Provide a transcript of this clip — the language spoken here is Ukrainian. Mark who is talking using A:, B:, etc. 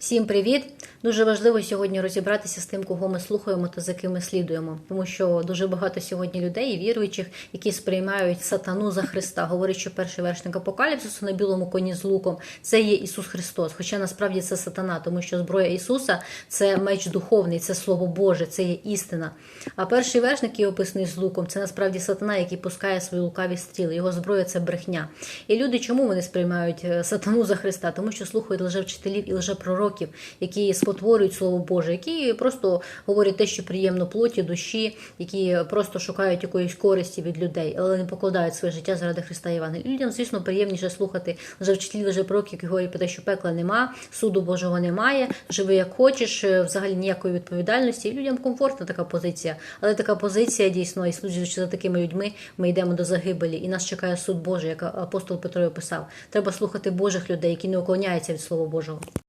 A: Всім привіт! Дуже важливо сьогодні розібратися з тим, кого ми слухаємо та за ким ми слідуємо, тому що дуже багато сьогодні людей, віруючих, які сприймають сатану за Христа. Говорять, що перший вершник апокаліпсису на білому коні з луком це є Ісус Христос. Хоча насправді це сатана, тому що зброя Ісуса це меч духовний, це Слово Боже, це є істина. А перший вершник, який описаний з луком, це насправді сатана, який пускає свої лукаві стріли. Його зброя це брехня. І люди, чому вони сприймають е, сатану за Христа? Тому що слухають лжевчителів і лжепророків, які спотворюють слово Боже, які просто говорять те, що приємно плоті, душі, які просто шукають якоїсь користі від людей, але не покладають своє життя заради Христа Євангелія. Людям, звісно, приємніше слухати лжевчителів, лжепророків, які говорять про те, що пекла нема, суду Божого немає, живи як хочеш, е, взагалі ніякої відповідальності. І людям комфортна така позиція. Але така позиція дійсно, і служачи за такими людьми, ми йдемо до загибелі, і нас чекає суд Божий, як апостол Петро писав. Треба слухати Божих людей, які не уклоняються від Слова Божого.